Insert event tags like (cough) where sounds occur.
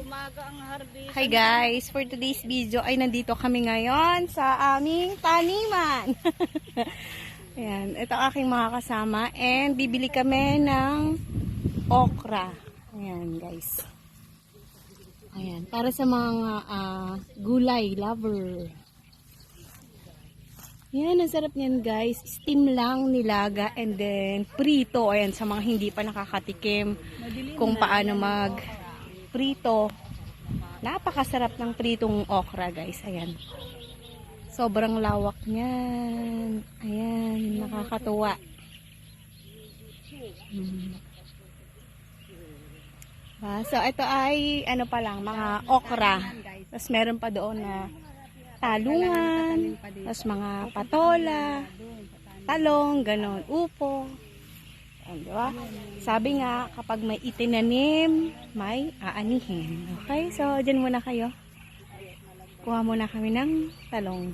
umaga ang harvest. Hi guys, for today's video ay nandito kami ngayon sa aming taniman. (laughs) Ayan, ito ang aking mga kasama and bibili kami ng okra. Ayan guys. Ayan, para sa mga ah, gulay lover. Yan, ang sarap niyan guys. Steam lang, nilaga, and then prito. Ayan, sa mga hindi pa nakakatikim kung paano mag prito. Napakasarap ng pritong okra guys. Ayan. Sobrang lawak niyan. Ayan, nakakatuwa. Hmm. Ah, so, ito ay, ano pa lang, mga okra. Tapos meron pa doon na talungan, tapos mga patola, talong, ganon, upo. Ayan, di? Sabi nga, kapag may itinanim, may aanihin. Okay, so dyan muna kayo. Kuha muna kami ng talong.